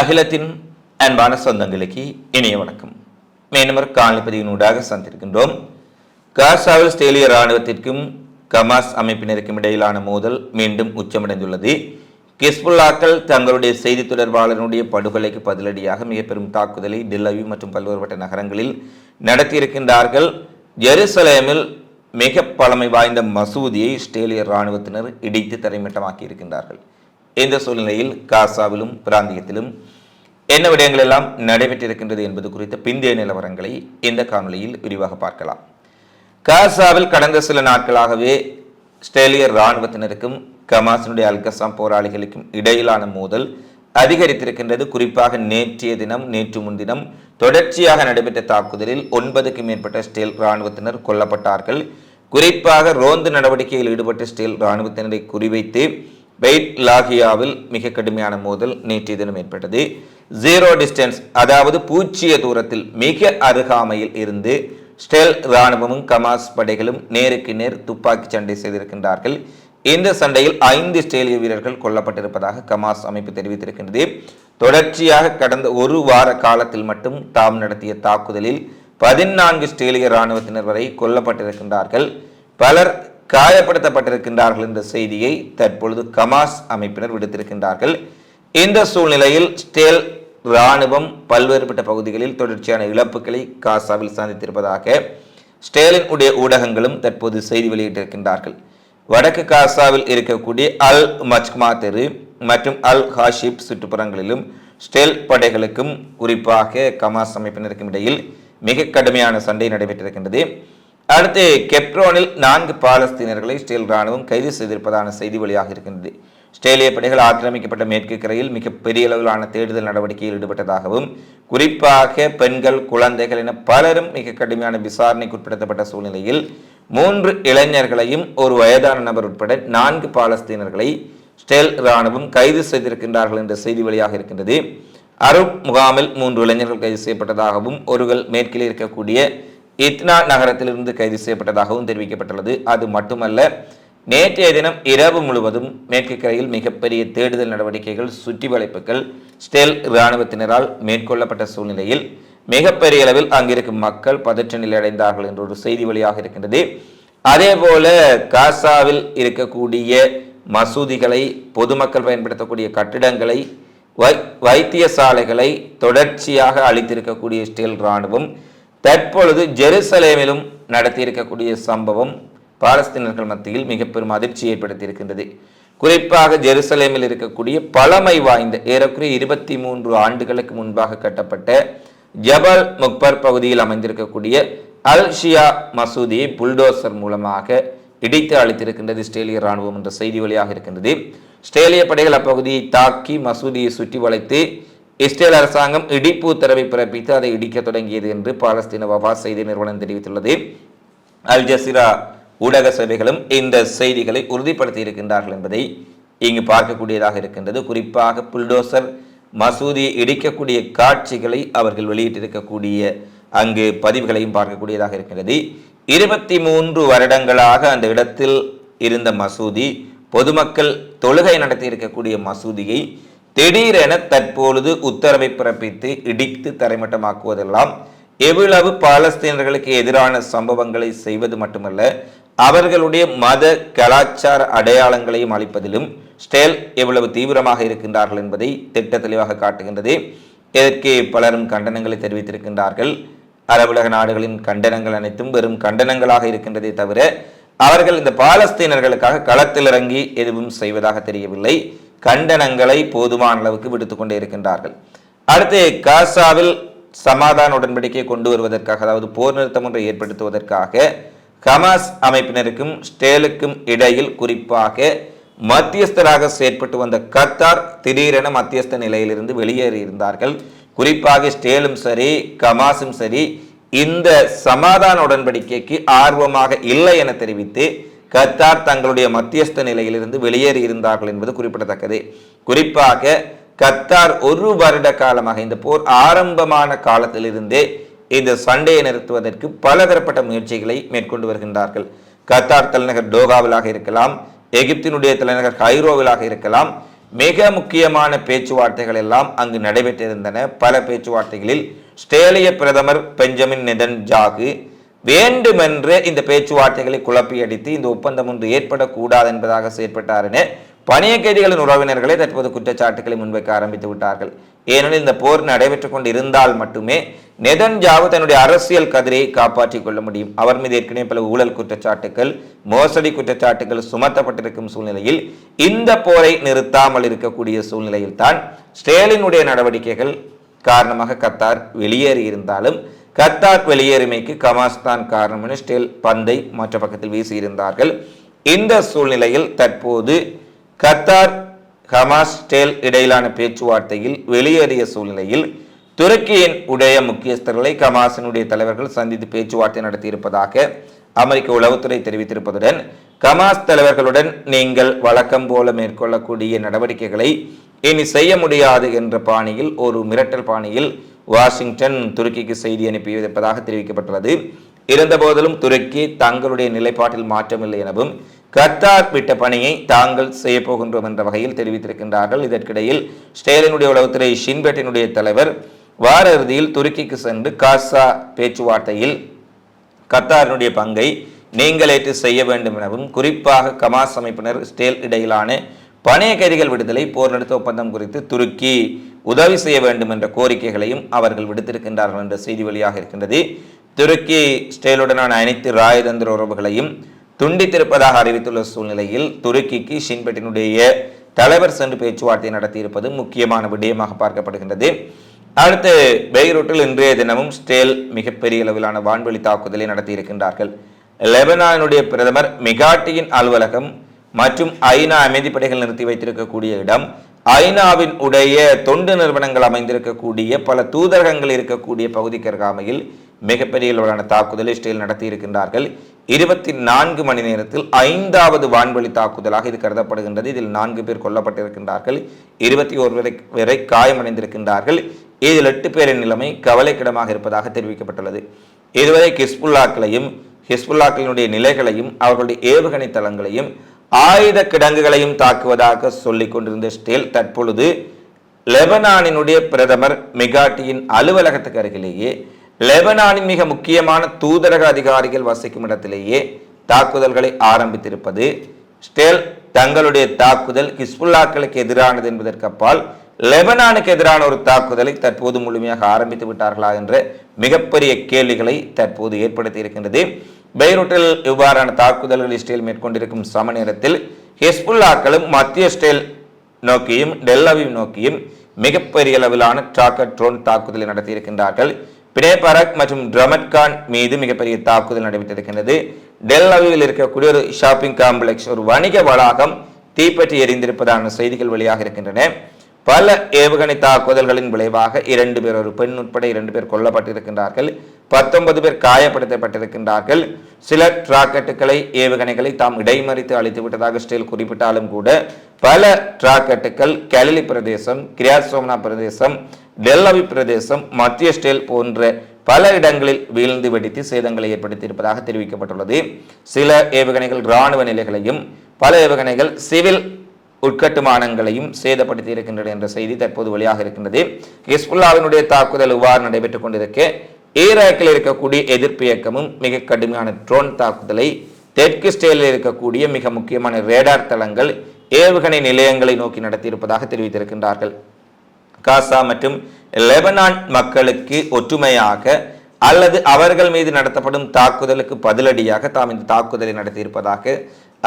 அகிலத்தின் அன்பான சொந்தங்களுக்கு இணைய வணக்கம். மேனமர் காலப்பதிவினூடாக சந்திருக்கின்றோம் காசாவில் ஸ்டேலிய இராணுவத்திற்கும் கமாஸ் அமைப்பினருக்கும் இடையிலான மோதல் மீண்டும் உச்சமடைந்துள்ளது. கிஸ்புல்லாக்கள் தங்களுடைய செய்தி தொடர்பாளருடைய படுகொலைக்கு பதிலடியாக மிக பெரும் தாக்குதலை டில்லவி மற்றும் பல்வேறுபட்ட நகரங்களில் நடத்தியிருக்கின்றார்கள். ஜெருசலேமில் மிக பழமை வாய்ந்த மசூதியை ஸ்டேலிய இராணுவத்தினர் இடித்து தரைமட்டமாக்கி இருக்கின்றார்கள் இந்த சூழ்நிலையில் காசாவிலும் பிராந்தியத்திலும் என்ன விடயங்கள் எல்லாம் நடைபெற்றிருக்கின்றது என்பது குறித்த பிந்தைய நிலவரங்களை இந்த காணொலியில் விரிவாக பார்க்கலாம். காசாவில் கடந்த சில நாட்களாகவே ஸ்டேலிய இராணுவத்தினருக்கும் கமாசினுடைய அல்கசாம் போராளிகளுக்கும் இடையிலான மோதல் அதிகரித்திருக்கின்றது. குறிப்பாக நேற்றைய தினம் நேற்று முன்தினம் தொடர்ச்சியாக நடைபெற்ற தாக்குதலில் ஒன்பதுக்கு மேற்பட்ட ஸ்டேல் இராணுவத்தினர் கொல்லப்பட்டார்கள். குறிப்பாக ரோந்து நடவடிக்கையில் ஈடுபட்ட ஸ்டேல் இராணுவத்தினரை குறிவைத்து பெய்ட் லாகியாவில் மிக கடுமையான மோதல் நேற்றைய தினம் ஏற்பட்டது. ஜீரோ டிஸ்டன்ஸ் அதாவது பூச்சிய தூரத்தில் மிக அருகாமையில் இருந்து ஸ்டெல் இராணுவமும் கமாஸ் படைகளும் நேருக்கு நேர் துப்பாக்கி சண்டை செய்திருக்கின்றார்கள். இந்த சண்டையில் ஐந்து ஸ்டேலிய வீரர்கள் கொல்லப்பட்டிருப்பதாக கமாஸ் அமைப்பு தெரிவித்திருக்கின்றது. தொடர்ச்சியாக கடந்த ஒரு வார காலத்தில் மட்டும் தாம் நடத்திய தாக்குதலில் பதினான்கு ஸ்டேலிய இராணுவத்தினர் வரை கொல்லப்பட்டிருக்கின்றார்கள். பலர் காயப்படுத்தப்பட்டிருக்கின்றார்கள் என்ற செய்தியை தற்பொழுது கமாஸ் அமைப்பினர் விடுத்திருக்கின்றார்கள். இந்த சூழ்நிலையில் ஸ்டேல் இராணுவம் பல்வேறுபட்ட பகுதிகளில் தொடர்ச்சியான இழப்புகளை காசாவில் சந்தித்திருப்பதாக ஸ்டேலின் உடைய ஊடகங்களும் தற்போது செய்தி வெளியிட்டிருக்கின்றார்கள். வடக்கு காசாவில் இருக்கக்கூடிய அல் மச்மா தெரு மற்றும் அல் ஹாஷிப் சுற்றுப்புறங்களிலும் ஸ்டேல் படைகளுக்கும் குறிப்பாக கமாஸ் அமைப்பினருக்கும் இடையில் மிக கடுமையான சண்டை நடைபெற்றிருக்கின்றது. அடுத்து கெப்ரோனில் நான்கு பாலஸ்தீனர்களை ஸ்டேல் ராணுவம் கைது செய்திருப்பதான செய்தி வெளியாக இருக்கின்றது ஸ்டேலிய படைகள் ஆக்கிரமிக்கப்பட்ட மேற்கு கரையில் மிகப்பெரிய அளவிலான தேடுதல் நடவடிக்கையில் ஈடுபட்டதாகவும் குறிப்பாக பெண்கள் குழந்தைகள் என பலரும் மிக கடுமையான விசாரணைக்கு உட்படுத்தப்பட்ட சூழ்நிலையில் மூன்று இளைஞர்களையும் ஒரு வயதான நபர் உட்பட நான்கு பாலஸ்தீனர்களை ஸ்டேல் இராணுவம் கைது செய்திருக்கின்றார்கள் என்ற செய்தி வெளியாக இருக்கின்றது. அருப் முகாமில் மூன்று இளைஞர்கள் கைது செய்யப்பட்டதாகவும் ஒருவர் மேற்கில் இருக்கக்கூடிய இத்னா நகரத்திலிருந்து கைது செய்யப்பட்டதாகவும் தெரிவிக்கப்பட்டுள்ளது. அது மட்டுமல்ல நேற்றைய தினம் இரவு முழுவதும் மேற்கு கரையில் மிகப்பெரிய தேடுதல் நடவடிக்கைகள் சுற்றி வளைப்புகள் ஸ்டெல் இராணுவத்தினரால் மேற்கொள்ளப்பட்ட சூழ்நிலையில் மிகப்பெரிய அளவில் அங்கிருக்கும் மக்கள் பதற்ற நிலை அடைந்தார்கள் என்ற ஒரு செய்தி வழியாக இருக்கின்றது. அதே போல காசாவில் இருக்கக்கூடிய மசூதிகளை பொதுமக்கள் பயன்படுத்தக்கூடிய கட்டிடங்களை வை வைத்தியசாலைகளை தொடர்ச்சியாக அளித்திருக்கக்கூடிய ஸ்டேல் இராணுவம் தற்பொழுது ஜெருசலேமிலும் நடத்தியிருக்கக்கூடிய சம்பவம் பாலஸ்தீனர்கள் மத்தியில் மிக பெரும் அதிர்ச்சி ஏற்படுத்தியிருக்கின்றது. குறிப்பாக ஜெருசலேமில் இருக்கக்கூடிய பழமை வாய்ந்த ஏறக்குறைய இருபத்தி மூன்று ஆண்டுகளுக்கு முன்பாக கட்டப்பட்ட ஜபல் முக்பர் பகுதியில் அமைந்திருக்கக்கூடிய அல் ஷியா மசூதியை புல்டோசர் மூலமாக இடித்து அளித்திருக்கின்றது இஸ்ரேலிய ராணுவம் என்ற செய்தி வழியாக இருக்கின்றது. இஸ்ரேலிய படைகள் அப்பகுதியை தாக்கி மசூதியை சுற்றி வளைத்து இஸ்ரேல் அரசாங்கம் இடிப்பு உத்தரவை பிறப்பித்து அதை இடிக்க தொடங்கியது என்று பாலஸ்தீன வபா செய்தி நிறுவனம் தெரிவித்துள்ளது. அல் ஜசீரா ஊடக சேவைகளும் இந்த செய்திகளை உறுதிப்படுத்தி இருக்கின்றார்கள் என்பதை இங்கு பார்க்கக்கூடியதாக இருக்கின்றது. குறிப்பாக புல்டோசர் மசூதியை இடிக்கக்கூடிய காட்சிகளை அவர்கள் வெளியிட்டிருக்கக்கூடிய அங்கு பதிவுகளையும் பார்க்கக்கூடியதாக இருக்கின்றது இருபத்தி மூன்று வருடங்களாக அந்த இடத்தில் இருந்த மசூதி பொதுமக்கள் தொழுகை நடத்தி இருக்கக்கூடிய மசூதியை திடீரென தற்பொழுது உத்தரவை பிறப்பித்து இடித்து தரைமட்டமாக்குவதெல்லாம் எவ்வளவு பாலஸ்தீனர்களுக்கு எதிரான சம்பவங்களை செய்வது மட்டுமல்ல அவர்களுடைய மத கலாச்சார அடையாளங்களையும் அளிப்பதிலும் ஸ்டேல் எவ்வளவு தீவிரமாக இருக்கின்றார்கள் என்பதை திட்ட தெளிவாக காட்டுகின்றது. இதற்கு பலரும் கண்டனங்களை தெரிவித்திருக்கின்றார்கள். அரபுலக நாடுகளின் கண்டனங்கள் அனைத்தும் வெறும் கண்டனங்களாக இருக்கின்றதே தவிர அவர்கள் இந்த பாலஸ்தீனர்களுக்காக களத்தில் இறங்கி எதுவும் செய்வதாக தெரியவில்லை. கண்டனங்களை போதுமான அளவுக்கு விடுத்துக்கொண்டே இருக்கின்றார்கள். அடுத்து காசாவில் சமாதான உடன்படிக்கை கொண்டு வருவதற்காக அதாவது போர் நிறுத்தம் ஒன்றை ஏற்படுத்துவதற்காக ஹமாஸ் அமைப்பினருக்கும் ஸ்டேலுக்கும் இடையில் குறிப்பாக மத்தியஸ்தராக செயற்பட்டு வந்த கத்தார் திடீரென மத்தியஸ்த நிலையிலிருந்து வெளியேறி இருந்தார்கள். குறிப்பாக ஸ்டேலும் சரி கமாஸும் சரி இந்த சமாதான உடன்படிக்கைக்கு ஆர்வமாக இல்லை என தெரிவித்து கத்தார் தங்களுடைய மத்தியஸ்த நிலையிலிருந்து வெளியேறி இருந்தார்கள் என்பது குறிப்பிடத்தக்கது. குறிப்பாக கத்தார் ஒரு வருட காலமாக இந்த போர் ஆரம்பமான காலத்திலிருந்தே இந்த சண்டையை நிறுத்துவதற்கு பலதரப்பட்ட முயற்சிகளை மேற்கொண்டு வருகின்றார்கள். கத்தார் தலைநகர் டோகாவிலாக இருக்கலாம் எகிப்தினுடைய தலைநகர் கைரோவிலாக இருக்கலாம் மிக முக்கியமான பேச்சுவார்த்தைகள் எல்லாம் அங்கு நடைபெற்றிருந்தன. பல பேச்சுவார்த்தைகளில் ஸ்ட்ரேலிய பிரதமர் பெஞ்சமின் நெதன் ஜாகு வேண்டுமென்று இந்த பேச்சுவார்த்தைகளை குழப்பியடித்து இந்த ஒப்பந்தம் ஒன்று ஏற்படக்கூடாது என்பதாக செயற்பட்டார் என பணிய கைதிகளின் உறவினர்களே தற்போது குற்றச்சாட்டுகளை முன்வைக்க ஆரம்பித்து விட்டார்கள். ஏனெனில் இந்த போர் நடைபெற்றுக் கொண்டு இருந்தால் மட்டுமே நெதன்ஜாவு தன்னுடைய அரசியல் கதிரை காப்பாற்றிக் கொள்ள முடியும். அவர் மீது ஏற்கனவே பல ஊழல் குற்றச்சாட்டுகள் மோசடி குற்றச்சாட்டுகள் சுமத்தப்பட்டிருக்கும் சூழ்நிலையில் இந்த போரை நிறுத்தாமல் இருக்கக்கூடிய சூழ்நிலையில் தான் ஸ்டேலினுடைய நடவடிக்கைகள் காரணமாக கத்தார் வெளியேறி இருந்தாலும் கத்தார் வெளியேறுமைக்கு கமாஸ் தான் காரணம் என ஸ்டேல் பந்தை மற்ற பக்கத்தில் வீசியிருந்தார்கள். இந்த சூழ்நிலையில் தற்போது கத்தார் ஹமாஸ் ஸ்டேல் இடையிலான பேச்சுவார்த்தையில் வெளியேறிய சூழ்நிலையில் துருக்கியின் உடைய முக்கியஸ்தர்களை கமாஸினுடைய தலைவர்கள் சந்தித்து பேச்சுவார்த்தை நடத்தியிருப்பதாக அமெரிக்க உளவுத்துறை தெரிவித்திருப்பதுடன் கமாஸ் தலைவர்களுடன் நீங்கள் வழக்கம் போல மேற்கொள்ளக்கூடிய நடவடிக்கைகளை இனி செய்ய முடியாது என்ற பாணியில் ஒரு மிரட்டல் பாணியில் வாஷிங்டன் துருக்கிக்கு செய்தி அனுப்பியிருப்பதாக தெரிவிக்கப்பட்டுள்ளது. இருந்தபோதிலும் துருக்கி தங்களுடைய நிலைப்பாட்டில் மாற்றமில்லை எனவும் கத்தார் விட்ட பணியை தாங்கள் செய்யப்போகின்றோம் என்ற வகையில் தெரிவித்திருக்கின்றார்கள். இதற்கிடையில் ஸ்டேலினுடைய உளவுத்துறை ஷின்பெட்டினுடைய தலைவர் வார இறுதியில் துருக்கிக்கு சென்று காசா பேச்சுவார்த்தையில் கத்தாரினுடைய பங்கை நீங்களேற்று செய்ய வேண்டும் எனவும் குறிப்பாக கமாஸ் அமைப்பினர் ஸ்டேல் இடையிலான பணைய கைதிகள் விடுதலை போர் நிறுத்த ஒப்பந்தம் குறித்து துருக்கி உதவி செய்ய வேண்டும் என்ற கோரிக்கைகளையும் அவர்கள் விடுத்திருக்கின்றார்கள் என்ற செய்தி வெளியாக இருக்கின்றது. துருக்கி ஸ்டேலுடனான அனைத்து ராயதந்திர உறவுகளையும் துண்டித்திருப்பதாக அறிவித்துள்ள சூழ்நிலையில் துருக்கிக்கு ஷின்பெட்டினுடைய தலைவர் சென்று பேச்சுவார்த்தை நடத்தியிருப்பது முக்கியமான விடயமாக பார்க்கப்படுகின்றது. அடுத்து பெய்ரூட்டில் இன்றைய தினமும் ஸ்டேல் மிகப்பெரிய அளவிலான வான்வெளி தாக்குதலை நடத்தியிருக்கின்றார்கள். லெபனானுடைய பிரதமர் மிகாட்டியின் அலுவலகம் மற்றும் ஐநா அமைதிப்படைகள் நிறுத்தி வைத்திருக்கக்கூடிய இடம் ஐநாவின் உடைய தொண்டு நிறுவனங்கள் அமைந்திருக்கக்கூடிய பல தூதரகங்கள் இருக்கக்கூடிய பகுதிக்கு அருகாமையில் மிகப்பெரிய அளவிலான தாக்குதலை இஸ்ரேல் நடத்தியிருக்கின்றார்கள். இருபத்தி நான்கு மணி நேரத்தில் ஐந்தாவது வான்வெளி தாக்குதலாக இது கருதப்படுகின்றது. இதில் நான்கு பேர் கொல்லப்பட்டிருக்கின்றார்கள். இருபத்தி ஒரு வரை வரை காயமடைந்திருக்கின்றார்கள். இதில் எட்டு பேரின் நிலைமை கவலைக்கிடமாக இருப்பதாக தெரிவிக்கப்பட்டுள்ளது. இதுவரை ஹிஸ்புல்லாக்களையும் ஹிஸ்புல்லாக்களினுடைய நிலைகளையும் அவர்களுடைய ஏவுகணை தளங்களையும் ஆயுத கிடங்குகளையும் தாக்குவதாக சொல்லிக் கொண்டிருந்த ஸ்டேல் தற்பொழுது லெபனானினுடைய பிரதமர் மிகாட்டியின் அலுவலகத்துக்கு அருகிலேயே லெபனானின் மிக முக்கியமான தூதரக அதிகாரிகள் வசிக்கும் இடத்திலேயே தாக்குதல்களை ஆரம்பித்திருப்பது ஸ்டேல் தங்களுடைய தாக்குதல் ஹிஸ்புல்லாக்களுக்கு எதிரானது என்பதற்கு அப்பால் லெபனானுக்கு எதிரான ஒரு தாக்குதலை தற்போது முழுமையாக ஆரம்பித்து விட்டார்களா என்ற மிகப்பெரிய கேள்விகளை தற்போது ஏற்படுத்தி இருக்கின்றது. பெய்ரூட்டில் இவ்வாறான தாக்குதல்கள் இஸ்ரேல் மேற்கொண்டிருக்கும் சம நேரத்தில் ஹிஸ்புல்லாக்களும் மத்திய இஸ்ரேல் நோக்கியும் டெல்லவிவ் நோக்கியும் மிகப்பெரிய அளவிலான ட்ராக்கர் ட்ரோன் தாக்குதலை நடத்தியிருக்கின்றார்கள். பினேபரக் மற்றும் ட்ரமட்கான் மீது மிகப்பெரிய தாக்குதல் நடைபெற்றிருக்கின்றது. டெல்லவியில் இருக்கக்கூடிய ஒரு ஷாப்பிங் காம்ப்ளெக்ஸ் ஒரு வணிக வளாகம் தீப்பற்றி எரிந்திருப்பதான செய்திகள் வெளியாக இருக்கின்றன. பல ஏவுகணை தாக்குதல்களின் விளைவாக இரண்டு பேர் ஒரு பெண் உட்பட இரண்டு பேர் கொல்லப்பட்டிருக்கின்றார்கள். பத்தொன்பது பேர் காயப்படுத்தப்பட்டிருக்கின்றார்கள். சில ராக்கெட்டுகளை ஏவுகணைகளை தாம் இடைமறித்து அழித்து விட்டதாக ஸ்டேல் குறிப்பிட்டாலும் கூட பல ராக்கெட்டுகள் கலிலி பிரதேசம் கிரியாசோமனா பிரதேசம் டெல்லவி பிரதேசம் மத்திய ஸ்டேல் போன்ற பல இடங்களில் வீழ்ந்து வெடித்து சேதங்களை ஏற்படுத்தியிருப்பதாக தெரிவிக்கப்பட்டுள்ளது. சில ஏவுகணைகள் இராணுவ நிலைகளையும் பல ஏவுகணைகள் சிவில் உட்கட்டுமானங்களையும் சேதப்படுத்தி இருக்கின்றன என்ற செய்தி தற்போது வெளியாக இருக்கின்றது. ஹிஸ்புல்லாவினுடைய தாக்குதல் இவ்வாறு நடைபெற்றுக் கொண்டிருக்க ஈராக்கில் இருக்கக்கூடிய எதிர்ப்பு இயக்கமும் மிக கடுமையான ட்ரோன் தாக்குதலை தெற்கு ஸ்டேலில் இருக்கக்கூடிய மிக முக்கியமான ரேடார் தளங்கள் ஏவுகணை நிலையங்களை நோக்கி நடத்தியிருப்பதாக தெரிவித்திருக்கின்றார்கள். காசா மற்றும் லெபனான் மக்களுக்கு ஒற்றுமையாக அல்லது அவர்கள் மீது நடத்தப்படும் தாக்குதலுக்கு பதிலடியாக தாம் இந்த தாக்குதலை நடத்தியிருப்பதாக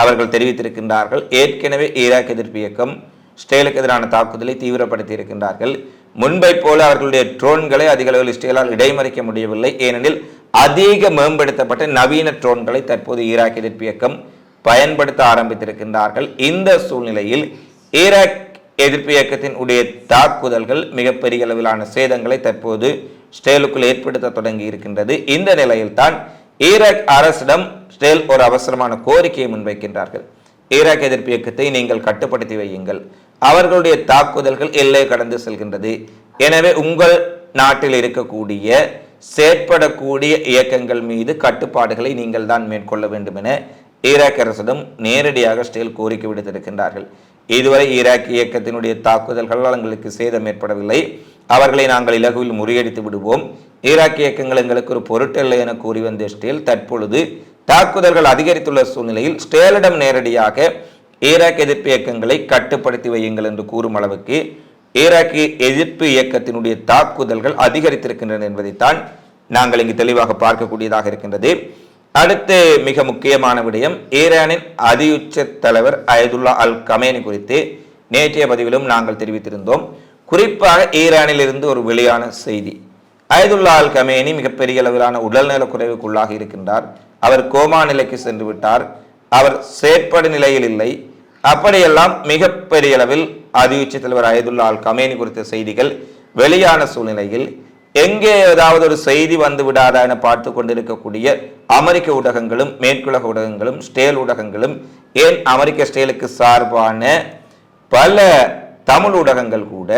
அவர்கள் தெரிவித்திருக்கின்றார்கள். ஏற்கனவே ஈராக் எதிர்ப்பு இயக்கம் ஸ்டேலுக்கு எதிரான தாக்குதலை தீவிரப்படுத்தி இருக்கின்றார்கள் முன்பை போல அவர்களுடைய ட்ரோன்களை அதிக அளவில் இஸ்ரேலால் இடைமறிக்க முடியவில்லை. ஏனெனில் அதிக மேம்படுத்தப்பட்ட நவீன ட்ரோன்களை தற்போது ஈராக் எதிர்ப்பு இயக்கம் பயன்படுத்த ஆரம்பித்திருக்கின்றார்கள். இந்த சூழ்நிலையில் ஈராக் எதிர்ப்பு இயக்கத்தின் உடைய தாக்குதல்கள் மிகப்பெரிய அளவிலான சேதங்களை தற்போது ஸ்டேலுக்குள் ஏற்படுத்த தொடங்கி இருக்கின்றது இந்த நிலையில்தான் ஈராக் அரசிடம் ஸ்டேல் ஒரு அவசரமான கோரிக்கையை முன்வைக்கின்றார்கள். ஈராக் எதிர்ப்பு இயக்கத்தை நீங்கள் கட்டுப்படுத்தி வையுங்கள். அவர்களுடைய தாக்குதல்கள் எல்லை கடந்து செல்கின்றது. எனவே உங்கள் நாட்டில் இருக்கக்கூடிய செயற்படக்கூடிய இயக்கங்கள் மீது கட்டுப்பாடுகளை நீங்கள் தான் மேற்கொள்ள வேண்டும் என ஈராக் அரசிடம் நேரடியாக ஸ்டேல் கோரிக்கை விடுத்திருக்கின்றார்கள். இதுவரை ஈராக் இயக்கத்தினுடைய தாக்குதல்களால் எங்களுக்கு சேதம் ஏற்படவில்லை. அவர்களை நாங்கள் இலகுவில் முறியடித்து விடுவோம். ஈராக் இயக்கங்கள் எங்களுக்கு ஒரு பொருட்டல்ல என கூறி வந்த ஸ்டேல் தற்பொழுது தாக்குதல்கள் அதிகரித்துள்ள சூழ்நிலையில் ஸ்டேலிடம் நேரடியாக ஈராக் எதிர்ப்பு இயக்கங்களை கட்டுப்படுத்தி வையுங்கள் என்று கூறும் அளவுக்கு ஈராக் எதிர்ப்பு இயக்கத்தினுடைய தாக்குதல்கள் அதிகரித்திருக்கின்றன என்பதைத்தான் நாங்கள் இங்கு தெளிவாக பார்க்கக்கூடியதாக இருக்கின்றது. அடுத்து மிக முக்கியமான விடயம் ஈரானின் அதியுச்ச தலைவர் அயதுல்லா அல் கமேனி குறித்து நேற்றைய பதிவிலும் நாங்கள் தெரிவித்திருந்தோம். குறிப்பாக ஈரானில் இருந்து ஒரு வெளியான செய்தி. அயதுல்லா அல் கமேனி மிகப்பெரிய அளவிலான உடல்நல குறைவுக்குள்ளாக இருக்கின்றார். அவர் கோமா நிலைக்கு சென்று விட்டார். அவர் செயற்படு நிலையில் இல்லை. அப்படியெல்லாம் மிகப்பெரிய அளவில் அதியுச்ச தலைவர் அயதுல்லா அல் கமேனி குறித்த செய்திகள் வெளியான சூழ்நிலையில் எங்கே ஏதாவது ஒரு செய்தி வந்து விடாதா என பார்த்து கொண்டிருக்கக்கூடிய அமெரிக்க ஊடகங்களும் மேற்குலக ஊடகங்களும் ஸ்டேல் ஊடகங்களும் ஏன் அமெரிக்க ஸ்டேலுக்கு சார்பான பல தமிழ் ஊடகங்கள் கூட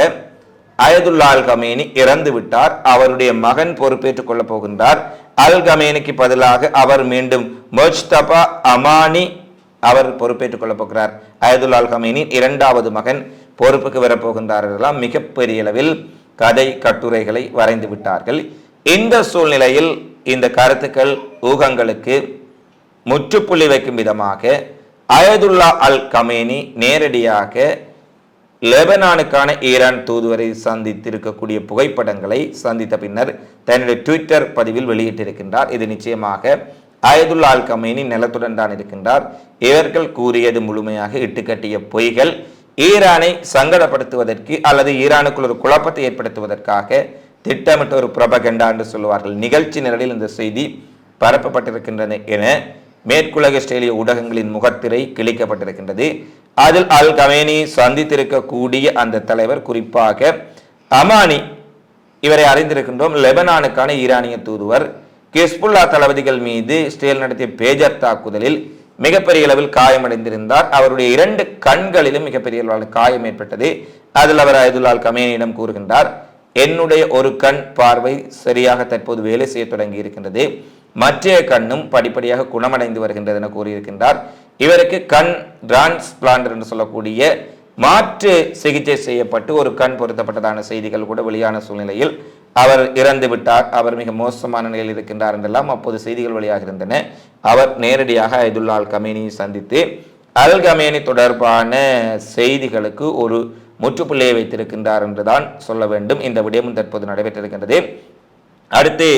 அயதுல்லா அல் கமேனி இறந்து விட்டார். அவருடைய மகன் பொறுப்பேற்றுக் கொள்ளப் போகின்றார். அல் கமேனுக்கு பதிலாக அவர் மீண்டும் மொஜ்தபா அமானி அவர் பொறுப்பேற்றுக் கொள்ளப் போகிறார் அயதுல்லா அல் கமேனி இரண்டாவது மகன் பொறுப்புக்கு வரப்போகின்றார் எல்லாம் மிகப்பெரிய அளவில் கதை கட்டுரைகளை வரைந்து விட்டார்கள். இந்த சூழ்நிலையில் இந்த கருத்துக்கள் ஊகங்களுக்கு முற்றுப்புள்ளி வைக்கும் விதமாக அயதுல்லா அல் கமேனி நேரடியாக லெபனானுக்கான ஈரான் தூதுவரை சந்தித்திருக்கக்கூடிய புகைப்படங்களை சந்தித்த பின்னர் தன்னுடைய ட்விட்டர் பதிவில் வெளியிட்டிருக்கின்றார். இது நிச்சயமாக அயதுல்லா அல் கமேனி நிலத்துடன் தான் இருக்கின்றார். இவர்கள் கூறியது முழுமையாக இட்டுக்கட்டிய பொய்கள். ஈரானை சங்கடப்படுத்துவதற்கு அல்லது ஈரானுக்குள் ஒரு குழப்பத்தை ஏற்படுத்துவதற்காக திட்டமிட்ட ஒரு பிரபகண்டா என்று சொல்லுவார்கள். நிகழ்ச்சி நிரலில் இந்த செய்தி பரப்பப்பட்டிருக்கின்றன என மேற்குலக ஆஸ்திரேலிய ஊடகங்களின் முகத்திரை கிழிக்கப்பட்டிருக்கின்றது. அதில் அல் கமேனி சந்தித்திருக்கக்கூடிய அந்த தலைவர் குறிப்பாக அமானி இவரை அறிந்திருக்கின்றோம். லெபனானுக்கான ஈரானிய தூதுவர். கிஸ்புல்லா தளபதிகள் மீது இஸ்ரேல் நடத்திய பேஜர் தாக்குதலில் மிகப்பெரிய அளவில் காயமடைந்திருந்தார். அவருடைய இரண்டு கண்களிலும் மிகப்பெரிய அளவில் காயம் ஏற்பட்டது. அதில் அவர் அயதுல்லால் கமேனியிடம் கூறுகின்றார் என்னுடைய ஒரு கண் பார்வை சரியாக தற்போது வேலை செய்ய தொடங்கி இருக்கின்றது. மற்றைய கண்ணும் படிப்படியாக குணமடைந்து வருகின்றது என கூறியிருக்கின்றார். இவருக்கு கண் டிரான்ஸ்பிளான்ட் என்று சொல்லக்கூடிய மாற்று சிகிச்சை செய்யப்பட்டு ஒரு கண் பொருத்தப்பட்டதான செய்திகள் கூட வெளியான சூழ்நிலையில் அவர் இறந்து விட்டார். அவர் மிக மோசமான நிலையில் இருக்கின்றார் என்றெல்லாம் அப்போது செய்திகள் வெளியாக இருந்தன அவர் நேரடியாக ஐதுல்லா அல் கமேனியை சந்தித்து அல் கமேனி தொடர்பான செய்திகளுக்கு ஒரு முற்றுப்புள்ளியை வைத்திருக்கின்றார் என்றுதான் சொல்ல வேண்டும். இந்த விடயமும் தற்போது நடைபெற்றிருக்கின்றது. அடுத்து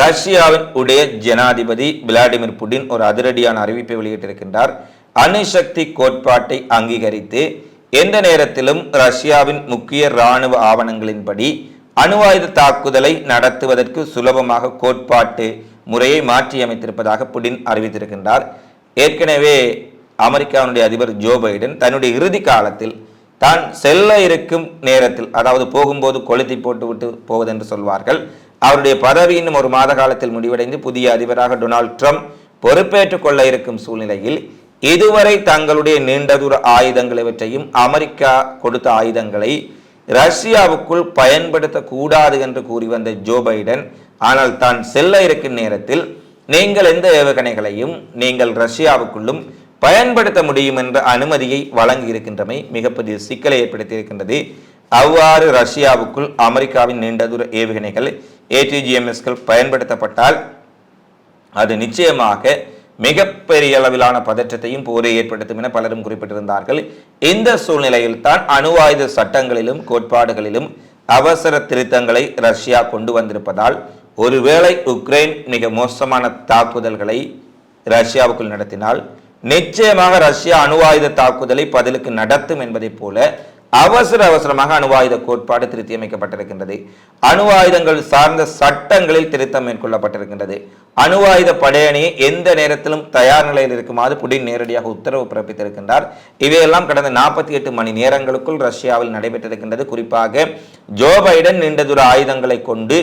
ரஷ்யாவின் உடைய ஜனாதிபதி விளாடிமிர் புடின் ஒரு அதிரடியான அறிவிப்பை வெளியிட்டிருக்கின்றார். அணுசக்தி கோட்பாட்டை அங்கீகரித்து எந்த நேரத்திலும் ரஷ்யாவின் முக்கிய இராணுவ ஆவணங்களின்படி அணு ஆயுத தாக்குதலை நடத்துவதற்கு சுலபமாக கோட்பாட்டு முறையை மாற்றியமைத்திருப்பதாக புடின் அறிவித்திருக்கின்றார். ஏற்கனவே அமெரிக்காவினுடைய அதிபர் ஜோ பைடன் தன்னுடைய இறுதி காலத்தில் தான் செல்ல இருக்கும் நேரத்தில் அதாவது போகும்போது கொளுத்தி போட்டுவிட்டு போவதென்று சொல்வார்கள். அவருடைய பதவி இன்னும் ஒரு மாத காலத்தில் முடிவடைந்து புதிய அதிபராக டொனால்ட் ட்ரம்ப் பொறுப்பேற்றுக் கொள்ள இருக்கும் சூழ்நிலையில் இதுவரை தங்களுடைய நீண்ட தூர ஆயுதங்கள் இவற்றையும் அமெரிக்கா கொடுத்த ஆயுதங்களை ரஷ்யாவுக்குள் பயன்படுத்தக்கூடாது என்று கூறி வந்த ஜோ பைடன் ஆனால் தான் செல்ல இருக்கும் நேரத்தில் நீங்கள் எந்த ஏவுகணைகளையும் நீங்கள் ரஷ்யாவுக்குள்ளும் பயன்படுத்த முடியும் என்ற அனுமதியை வழங்கி இருக்கின்றமை மிகப்பெரிய சிக்கலை ஏற்படுத்தியிருக்கின்றது. அவ்வாறு ரஷ்யாவுக்குள் அமெரிக்காவின் நீண்ட தூர ஏவுகணைகள் ஏடிஜிஎம்எஸ்கள் பயன்படுத்தப்பட்டால் அது நிச்சயமாக மிகப்பெரிய அளவிலான பதற்றத்தையும் போரை ஏற்படுத்தும் என பலரும் குறிப்பிட்டிருந்தார்கள். இந்த சூழ்நிலையில் தான் அணு ஆயுத சட்டங்களிலும் கோட்பாடுகளிலும் அவசர திருத்தங்களை ரஷ்யா கொண்டு வந்திருப்பதால் ஒருவேளை உக்ரைன் மிக மோசமான தாக்குதல்களை ரஷ்யாவுக்குள் நடத்தினால் நிச்சயமாக ரஷ்யா அணு ஆயுத தாக்குதலை பதிலுக்கு நடத்தும் என்பதைப் போல அவசர அவசரமாக அணு ஆயுத கோட்பாடு திருத்தி அமைக்கப்பட்டிருக்கின்றது அணு ஆயுதங்கள் சார்ந்த சட்டங்களில் திருத்தம் மேற்கொள்ளப்பட்டிருக்கின்றது. அணு ஆயுத படையணியை எந்த நேரத்திலும் தயார் நிலையில் இருக்குமாறு புடின் நேரடியாக உத்தரவு பிறப்பித்திருக்கின்றார். இவையெல்லாம் கடந்த நாற்பத்தி எட்டு மணி நேரங்களுக்குள் ரஷ்யாவில் நடைபெற்றிருக்கின்றது. குறிப்பாக ஜோ பைடன் நீண்ட தூர ஆயுதங்களை கொண்டு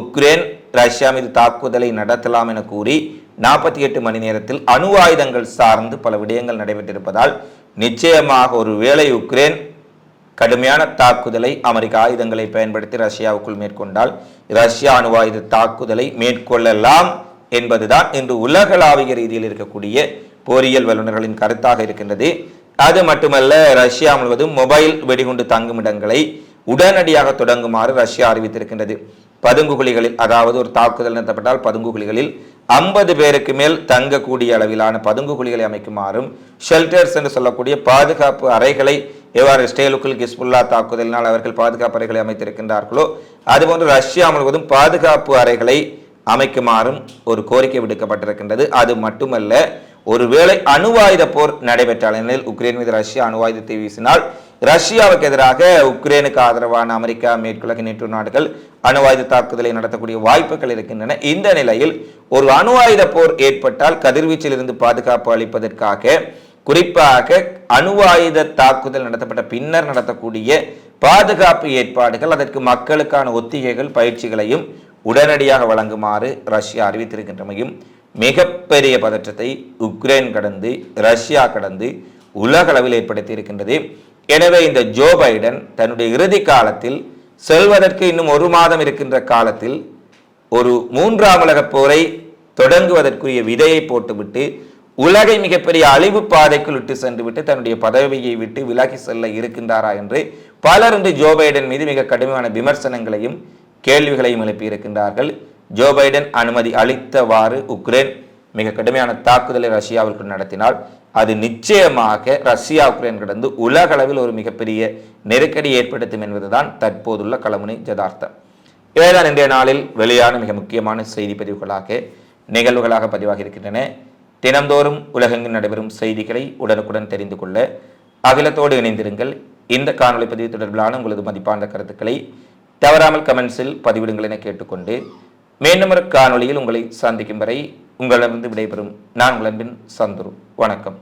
உக்ரைன் ரஷ்யா மீது தாக்குதலை நடத்தலாம் என கூறி நாற்பத்தி எட்டு மணி நேரத்தில் அணு ஆயுதங்கள் சார்ந்து பல விடயங்கள் நடைபெற்றிருப்பதால் நிச்சயமாக ஒரு வேளை உக்ரைன் கடுமையான தாக்குதலை அமெரிக்க ஆயுதங்களை பயன்படுத்தி ரஷ்யாவுக்குள் மேற்கொண்டால் ரஷ்யா அணு ஆயுத தாக்குதலை மேற்கொள்ளலாம் என்பதுதான் இன்று உலகளாவிய ரீதியில் இருக்கக்கூடிய போரியல் வல்லுநர்களின் கருத்தாக இருக்கின்றது. அது மட்டுமல்ல ரஷ்யா முழுவதும் மொபைல் வெடிகுண்டு தங்குமிடங்களை உடனடியாக தொடங்குமாறு ரஷ்யா அறிவித்திருக்கின்றது. பதுங்குகுழிகளில் அதாவது ஒரு தாக்குதல் நடத்தப்பட்டால் பதுங்குகுழிகளில் ஐம்பது பேருக்கு மேல் தங்கக்கூடிய அளவிலான பதுங்குகுழிகளை அமைக்குமாறும் ஷெல்டர்ஸ் என்று சொல்லக்கூடிய பாதுகாப்பு அறைகளை எவ்வாறு ஸ்டேலுக்குள் கிஸ்புல்லா தாக்குதலினால் அவர்கள் பாதுகாப்பு அறைகளை அமைத்திருக்கின்றார்களோ அதுபோன்று ரஷ்யா முழுவதும் பாதுகாப்பு அறைகளை அமைக்குமாறும் ஒரு கோரிக்கை விடுக்கப்பட்டிருக்கின்றது. அது மட்டுமல்ல ஒருவேளை அணுவாயுத போர் நடைபெற்றால் எனில் உக்ரைன் மீது ரஷ்யா அணுவாயுதத்தை வீசினால் ரஷ்யாவுக்கு எதிராக உக்ரைனுக்கு ஆதரவான அமெரிக்கா மேற்குலக நேற்று நாடுகள் அணுவாயுத தாக்குதலை நடத்தக்கூடிய வாய்ப்புகள் இருக்கின்றன. இந்த நிலையில் ஒரு அணுவாயுத போர் ஏற்பட்டால் கதிர்வீச்சிலிருந்து பாதுகாப்பு அளிப்பதற்காக குறிப்பாக அணுவாயுத தாக்குதல் நடத்தப்பட்ட பின்னர் நடத்தக்கூடிய பாதுகாப்பு ஏற்பாடுகள் அதற்கு மக்களுக்கான ஒத்திகைகள் பயிற்சிகளையும் உடனடியாக வழங்குமாறு ரஷ்யா அறிவித்திருக்கின்றமையும் மிகப்பெரிய பதற்றத்தை உக்ரைன் கடந்து ரஷ்யா கடந்து உலக அளவில் ஏற்படுத்தி இருக்கின்றது எனவே இந்த ஜோ பைடன் தன்னுடைய இறுதி காலத்தில் செல்வதற்கு இன்னும் ஒரு மாதம் இருக்கின்ற காலத்தில் ஒரு மூன்றாம் உலகப் போரை தொடங்குவதற்குரிய விதையை போட்டுவிட்டு உலகை மிகப்பெரிய அழிவு பாதைக்குள் விட்டு சென்று விட்டு தன்னுடைய பதவியை விட்டு விலகி செல்ல இருக்கின்றாரா என்று பலர் இன்று ஜோ பைடன் மீது மிக கடுமையான விமர்சனங்களையும் கேள்விகளையும் எழுப்பியிருக்கின்றார்கள். ஜோ பைடன் அனுமதி அளித்தவாறு உக்ரைன் மிக கடுமையான தாக்குதலை ரஷ்யாவிற்கு நடத்தினால் அது நிச்சயமாக ரஷ்யா உக்ரைன் கடந்து உலக அளவில் ஒரு மிகப்பெரிய நெருக்கடி ஏற்படுத்தும் என்பதுதான் தற்போதுள்ள களமுனை ஜதார்த்தம் இவைதான் இன்றைய நாளில் வெளியான மிக முக்கியமான செய்தி பதிவுகளாக நிகழ்வுகளாக பதிவாகி இருக்கின்றன. தினந்தோறும் உலகெங்கு நடைபெறும் செய்திகளை உடனுக்குடன் தெரிந்து கொள்ள அகிலத்தோடு இணைந்திருங்கள். இந்த காணொளி பதிவு தொடர்பிலான உங்களது மதிப்பான கருத்துக்களை தவறாமல் கமெண்ட்ஸில் பதிவிடுங்கள் என கேட்டுக்கொண்டு மீண்டும் ஒரு காணொளியில் உங்களை சந்திக்கும் வரை உங்களிடமிருந்து விடைபெறும். நான் உங்கள் அன்பின் சந்துரு. வணக்கம்.